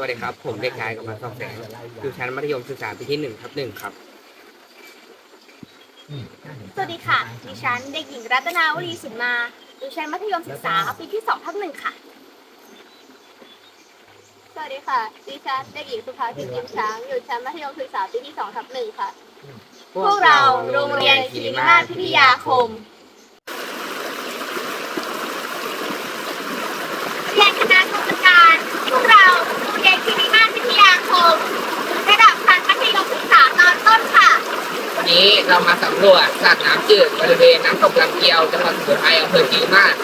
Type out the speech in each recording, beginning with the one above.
วัสดีครับ ผมเด็กชายกำลังสอบแสงอยู่ชั้นมัธยมศึกษาปีที่หนึ่งทับหนึ่งครับ สวัสดีค่ะ ดิฉันเด็กหญิงรัตนาวรีสุนมาอยู่ชั้นมัธยมศึกษาปีที่2ทับหนึ่งค่ะ สวัสดีค่ะ ดิฉันเด็กหญิงสุภาสิทธิ์ยิ้มช้าง อยู่ชั้นมัธยมศึกษาปีที่2ทับหนึ่งค่ะ พวกเราโรงเรียนคิริมาศพิทยาคมและคณะกรรมการ พวกเราโรงเรียนคิริมาศพิทยาคม ระดับชั้นมัธยมศึกษาตอนต้นค่ะ วันนี้ เรามาสำรวจสระน้ำจืดบริเวณน้ำตกลำเกียวจังหวัดสุโขทัยอำเภอคีรีมาศ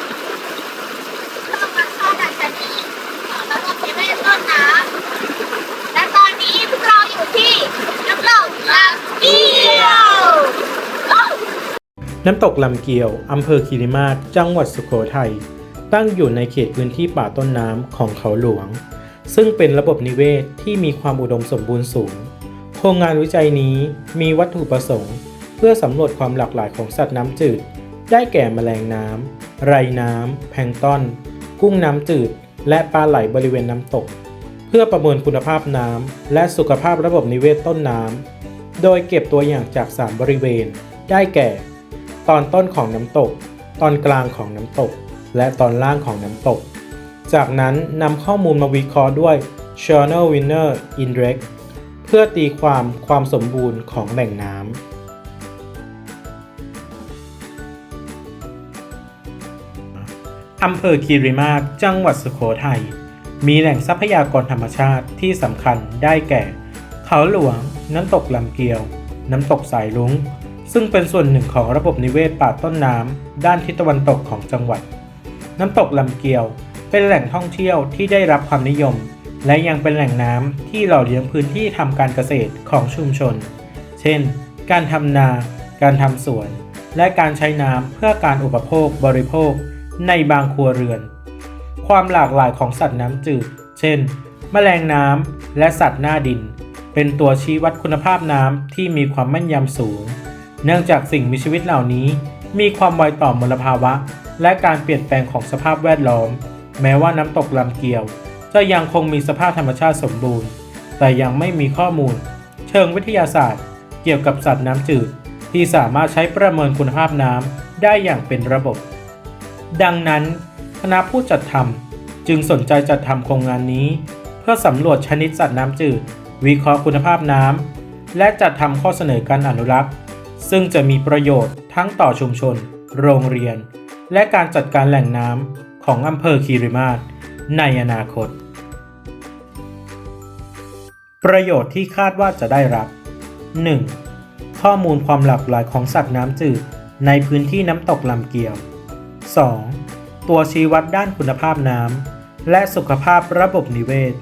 เรามาเข้าดัชนีของระบบนิเวศต้นน้ำและตอนนี้พวกเราอยู่ที่น้ำตกลำเกียว น้ำตกลำเกียว อำเภอคีรีมาศจังหวัดสุโขทัย ตั้งอยู่ในเขตพื้นที่ป่าต้นน้ำของเขาหลวง ซึ่งเป็นระบบนิเวศที่มีความอุดมสมบูรณ์สูง โครงงานวิจัยนี้มีวัตถุประสงค์ เพื่อสำรวจความหลากหลายของสัตว์น้ำจืด ได้แก่แมลงน้ำไรน้ำแพลงต้นกุ้งน้ำจืด และปลาไหลบริเวณน้ำตก เพื่อประเมินคุณภาพน้ำและสุขภาพระบบนิเวศต้นน้ำโดยเก็บตัวอย่างจาก 3 บริเวณ ได้แก่ ตอนต้นของน้ำตก ตอนกลางของน้ำตก และตอนล่างของน้ำตก จากนั้นนำข้อมูลมาวิเคราะห์ด้วย Channel Winner Index เพื่อตีความความสมบูรณ์ของแหล่งน้ำ อำเภอคีรีมาศจังหวัดสุโขทัย มีแหล่งทรัพยากรธรรมชาติที่สำคัญได้แก่ เขาหลวง น้ำตกลำเกียว น้ำตกสายลุงซึ่งเป็นส่วนหนึ่งของระบบนิเวศป่าต้นน้ำด้านทิศตะวันตกของจังหวัด น้ำตกลำเกียว เป็นแหล่งท่องเที่ยวที่ได้รับความนิยม และยังเป็นแหล่งน้ำที่หล่อเลี้ยงพื้นที่ทำการเกษตรของชุมชน เช่น การทำนา การทำสวน และการใช้น้ำเพื่อการอุปโภคบริโภค ในบางครัวเรือน ความหลากหลายของสัตว์น้ำจืด เช่น แมลงน้ำและสัตว์หน้าดิน เป็นตัวชี้วัดคุณภาพน้ำที่มีความแม่นยำสูง เนื่องจากสิ่งมีชีวิตเหล่านี้ มีความไวต่อมลภาวะ และการเปลี่ยนแปลงของสภาพแวดล้อม แม้ว่าน้ำตกลำเกียว จะยังคงมีสภาพธรรมชาติสมบูรณ์ แต่ยังไม่มีข้อมูล เชิงวิทยาศาสตร์ เกี่ยวกับสัตว์น้ำจืดที่สามารถใช้ประเมินคุณภาพน้ำได้อย่างเป็นระบบ ดังนั้นคณะผู้จัดทำจึงสนใจจัดทำโครงงานนี้ เพื่อสำรวจชนิดสัตว์น้ำจืด วิเคราะห์คุณภาพน้ำและจัดทำข้อเสนอการอนุรักษ์ ซึ่งจะมีประโยชน์ทั้งต่อชุมชน โรงเรียน และการจัดการแหล่งน้ำของอำเภอคีรีมาศในอนาคต ประโยชน์ที่คาดว่าจะได้รับ 1. ข้อมูลความหลากหลายของสัตว์น้ำจืดในพื้นที่น้ำตกลำเกียว 2. ตัวชี้วัดด้านคุณภาพน้ำและสุขภาพระบบนิเวศ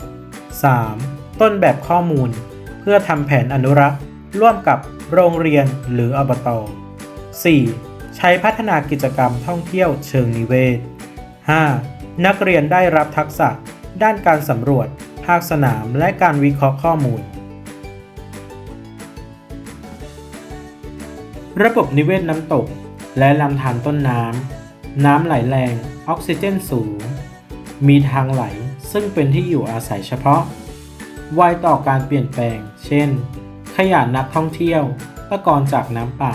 3. ต้นแบบข้อมูล เพื่อทำแผนอนุรักษ์ ร่วมกับโรงเรียนหรืออบต 4. ใช้พัฒนากิจกรรมท่องเที่ยวเชิงนิเวศ 5. นักเรียนได้รับทักษะ ด้านการสำรวจ ภาคสนามและการวิเคราะห์ข้อมูล ระบบนิเวศน้ำตก และลำธารต้นน้ำ น้ำไหลแรง ออกซิเจนสูง มีทางไหลซึ่งเป็นที่อยู่อาศัยเฉพาะ ไวต่อการเปลี่ยนแปลง เช่น ขยะนักท่องเที่ยว ตะกอนจากน้ำป่า